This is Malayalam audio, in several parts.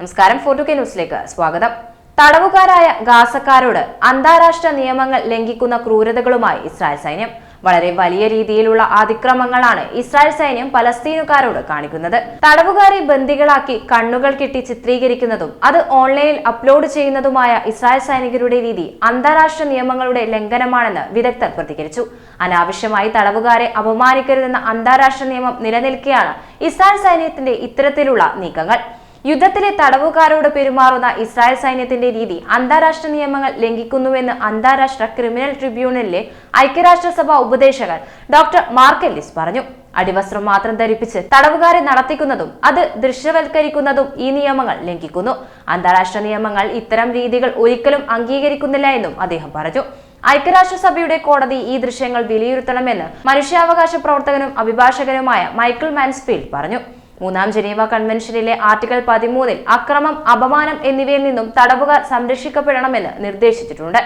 നമസ്കാരം ഫോർട്ടു കെ ന്യൂസിലേക്ക് സ്വാഗതം. തടവുകാരായ ഗാസക്കാരോട് അന്താരാഷ്ട്ര നിയമങ്ങൾ ലംഘിക്കുന്ന ക്രൂരതകളുമായി ഇസ്രായേൽ സൈന്യം. വളരെ വലിയ രീതിയിലുള്ള അതിക്രമങ്ങളാണ് ഇസ്രായേൽ സൈന്യം പലസ്തീനുകാരോട് കാണിക്കുന്നത്. തടവുകാരെ ബന്ദികളാക്കി കണ്ണുകൾ കെട്ടി ചിത്രീകരിക്കുന്നതും അത് ഓൺലൈനിൽ അപ്ലോഡ് ചെയ്യുന്നതുമായ ഇസ്രായേൽ സൈനികരുടെ രീതി അന്താരാഷ്ട്ര നിയമങ്ങളുടെ ലംഘനമാണെന്ന് വിദഗ്ധർ പ്രതികരിച്ചു. അനാവശ്യമായി തടവുകാരെ അപമാനിക്കരുതെന്ന അന്താരാഷ്ട്ര നിയമം നിലനിൽക്കെയാണ് ഇസ്രായേൽ സൈന്യത്തിന്റെ ഇത്തരത്തിലുള്ള നീക്കങ്ങൾ. യുദ്ധത്തിലെ തടവുകാരോട് പെരുമാറുന്ന ഇസ്രായേൽ സൈന്യത്തിന്റെ രീതി അന്താരാഷ്ട്ര നിയമങ്ങൾ ലംഘിക്കുന്നുവെന്ന് അന്താരാഷ്ട്ര ക്രിമിനൽ ട്രിബ്യൂണലിലെ ഐക്യരാഷ്ട്രസഭ ഉപദേശകൻ ഡോക്ടർ മാർക്കെല്ലിസ് പറഞ്ഞു. അടിവസ്ത്രം മാത്രം ധരിപ്പിച്ച് തടവുകാരെ നടത്തിക്കുന്നതും അത് ദൃശ്യവൽക്കരിക്കുന്നതും ഈ നിയമങ്ങൾ ലംഘിക്കുന്നു. അന്താരാഷ്ട്ര നിയമങ്ങൾ ഇത്തരം രീതികൾ ഒരിക്കലും അംഗീകരിക്കുന്നില്ല എന്നും അദ്ദേഹം പറഞ്ഞു. ഐക്യരാഷ്ട്രസഭയുടെ കോടതി ഈ ദൃശ്യങ്ങൾ വിലയിരുത്തണമെന്ന് മനുഷ്യാവകാശ പ്രവർത്തകനും അഭിഭാഷകനുമായ മൈക്കിൾ മാൻസ്ഫീൽഡ് പറഞ്ഞു. മൂന്നാം ജനീവ കൺവെൻഷനിലെ ആർട്ടിക്കിൾ പതിമൂന്നിൽ അക്രമം അപമാനം എന്നിവയിൽ നിന്നും തടവുകാർ സംരക്ഷിക്കപ്പെടണമെന്ന് നിർദ്ദേശിച്ചിട്ടുണ്ട്.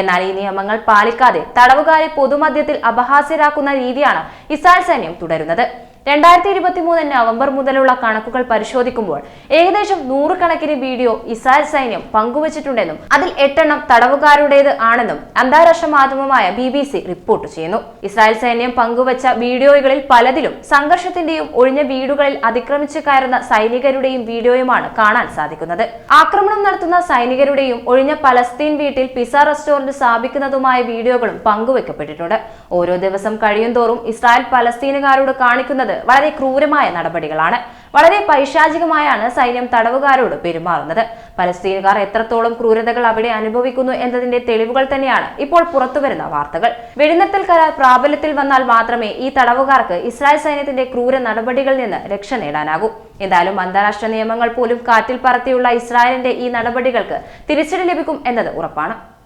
എന്നാൽ ഈ നിയമങ്ങൾ പാലിക്കാതെ തടവുകാരെ പൊതുമധ്യത്തിൽ അപഹാസ്യരാക്കുന്ന രീതിയാണ് ഇസ്രായേൽ സൈന്യം തുടരുന്നത്. രണ്ടായിരത്തി ഇരുപത്തി മൂന്ന് നവംബർ മുതലുള്ള കണക്കുകൾ പരിശോധിക്കുമ്പോൾ ഏകദേശം നൂറുകണക്കിന് വീഡിയോ ഇസ്രായേൽ സൈന്യം പങ്കുവച്ചിട്ടുണ്ടെന്നും അതിൽ എട്ടെണ്ണം തടവുകാരുടേത് ആണെന്നും അന്താരാഷ്ട്ര മാധ്യമമായ ബി ബി സി റിപ്പോർട്ട് ചെയ്യുന്നു. ഇസ്രായേൽ സൈന്യം പങ്കുവച്ച വീഡിയോകളിൽ പലതിലും സംഘർഷത്തിന്റെയും ഒഴിഞ്ഞ വീടുകളിൽ അതിക്രമിച്ചു കയറുന്ന സൈനികരുടെയും വീഡിയോയുമാണ് കാണാൻ സാധിക്കുന്നത്. ആക്രമണം നടത്തുന്ന സൈനികരുടെയും ഒഴിഞ്ഞ പലസ്തീൻ വീട്ടിൽ പിസ റെസ്റ്റോറന്റ് സ്ഥാപിക്കുന്നതുമായ വീഡിയോകളും പങ്കുവെക്കപ്പെട്ടിട്ടുണ്ട് ഓരോ ദിവസം കഴിയും തോറും ഇസ്രായേൽ പലസ്തീനുകാരോട് കാണിക്കുന്നത് വളരെ ക്രൂരമായ നടപടികളാണ്. വളരെ പൈശാചികമായാണ് സൈന്യം തടവുകാരോട് പെരുമാറുന്നത്. പലസ്തീനുകാർ എത്രത്തോളം ക്രൂരതകൾ അവിടെ അനുഭവിക്കുന്നു എന്നതിന്റെ തെളിവുകൾ തന്നെയാണ് ഇപ്പോൾ പുറത്തുവരുന്ന വാർത്തകൾ. വെടിനിർത്തൽ കരാർ പ്രാബല്യത്തിൽ വന്നാൽ മാത്രമേ ഈ തടവുകാർക്ക് ഇസ്രായേൽ സൈന്യത്തിന്റെ ക്രൂര നടപടികളിൽ നിന്ന് രക്ഷ നേടാനാകൂ. എന്തായാലും അന്താരാഷ്ട്ര നിയമങ്ങൾ പോലും കാറ്റിൽ പറത്തിയുള്ള ഇസ്രായേലിന്റെ ഈ നടപടികൾക്ക് തിരിച്ചടി ലഭിക്കും എന്നത് ഉറപ്പാണ്.